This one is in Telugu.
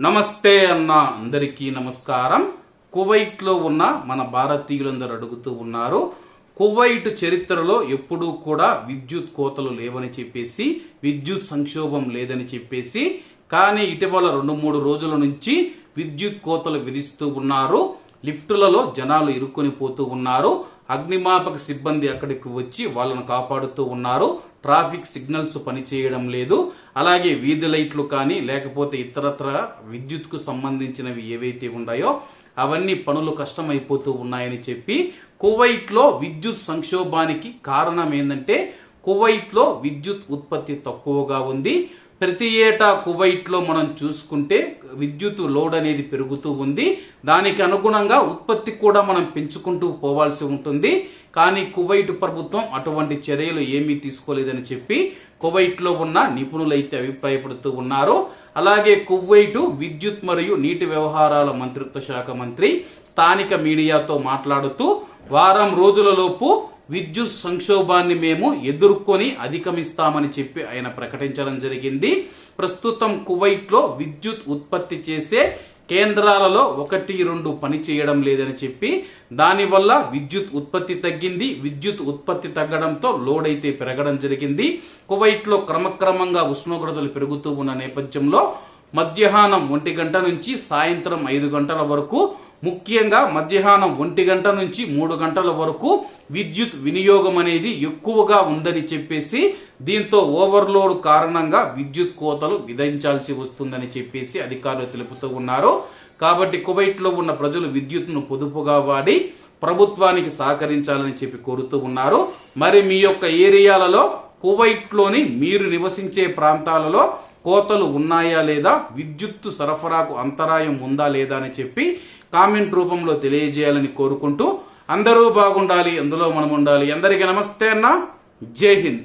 నమస్తే అన్న అందరికీ నమస్కారం. కువైట్లో ఉన్న మన భారతీయులందరూ అడుగుతూ ఉన్నారు కువైట్ చరిత్రలో ఎప్పుడూ కూడా విద్యుత్ కోతలు లేవని చెప్పేసి విద్యుత్ సంక్షోభం లేదని చెప్పేసి కానీ ఇటీవల రెండు మూడు రోజుల నుంచి విద్యుత్ కోతలు విధిస్తూ ఉన్నారు. లిఫ్టులలో జనాలు ఇరుక్కుని పోతూ ఉన్నారు. అగ్నిమాపక సిబ్బంది అక్కడికి వచ్చి వాళ్ళను కాపాడుతూ ఉన్నారు. ట్రాఫిక్ సిగ్నల్స్ పనిచేయడం లేదు. అలాగే వీధి లైట్లు కానీ లేకపోతే ఇతరత్ర విద్యుత్కు సంబంధించినవి ఏవైతే ఉన్నాయో అవన్నీ పనులు కష్టమైపోతూ ఉన్నాయని చెప్పి కువైట్లో విద్యుత్ సంక్షోభానికి కారణం ఏంటంటే కువైట్లో విద్యుత్ ఉత్పత్తి తక్కువగా ఉంది. ప్రతి ఏటా కువైట్లో మనం చూసుకుంటే విద్యుత్ లోడ్ అనేది పెరుగుతూ ఉంది. దానికి అనుగుణంగా ఉత్పత్తి కూడా మనం పెంచుకుంటూ పోవాల్సి ఉంటుంది. కానీ కువైట్ ప్రభుత్వం అటువంటి చర్యలు ఏమీ తీసుకోలేదని చెప్పి కువైట్లో ఉన్న నిపుణులైతే అభిప్రాయపడుతూ ఉన్నారు. అలాగే కువైటు విద్యుత్ మరియు నీటి వ్యవహారాల మంత్రిత్వ శాఖ మంత్రి స్థానిక మీడియాతో మాట్లాడుతూ వారం రోజులలోపు విద్యుత్ సంక్షోభాన్ని మేము ఎదుర్కొని అధిగమిస్తామని చెప్పి ఆయన ప్రకటించడం జరిగింది. ప్రస్తుతం కువైట్లో విద్యుత్ ఉత్పత్తి చేసే కేంద్రాలలో ఒకటి రెండు పని చేయడం లేదని చెప్పి దానివల్ల విద్యుత్ ఉత్పత్తి తగ్గింది. విద్యుత్ ఉత్పత్తి తగ్గడంతో లోడ్ అయితే పెరగడం జరిగింది. కువైట్లో క్రమక్రమంగా ఉష్ణోగ్రతలు పెరుగుతూ ఉన్న నేపథ్యంలో మధ్యాహ్నం ఒంటి గంట నుంచి సాయంత్రం ఐదు గంటల వరకు ముఖ్యంగా మధ్యాహ్నం ఒంటి గంట నుంచి మూడు గంటల వరకు విద్యుత్ వినియోగం అనేది ఎక్కువగా ఉందని చెప్పేసి దీంతో ఓవర్లోడ్ కారణంగా విద్యుత్ కోతలు విధించాల్సి వస్తుందని చెప్పేసి అధికారులు తెలుపుతూ ఉన్నారు. కాబట్టి కువైట్లో ఉన్న ప్రజలు విద్యుత్ను పొదుపుగా వాడి ప్రభుత్వానికి సహకరించాలని చెప్పి కోరుతూ ఉన్నారు. మరి మీ యొక్క ఏరియాలలో కువైట్లోని మీరు నివసించే ప్రాంతాలలో కోతలు ఉన్నాయా లేదా? విద్యుత్తు సరఫరాకు అంతరాయం ఉందా లేదా అని చెప్పి కామెంట్ రూపంలో తెలియజేయాలని కోరుకుంటూ అందరూ బాగుండాలి అందులో మనం ఉండాలి. అందరికీ నమస్తే అన్న. జై హింద్.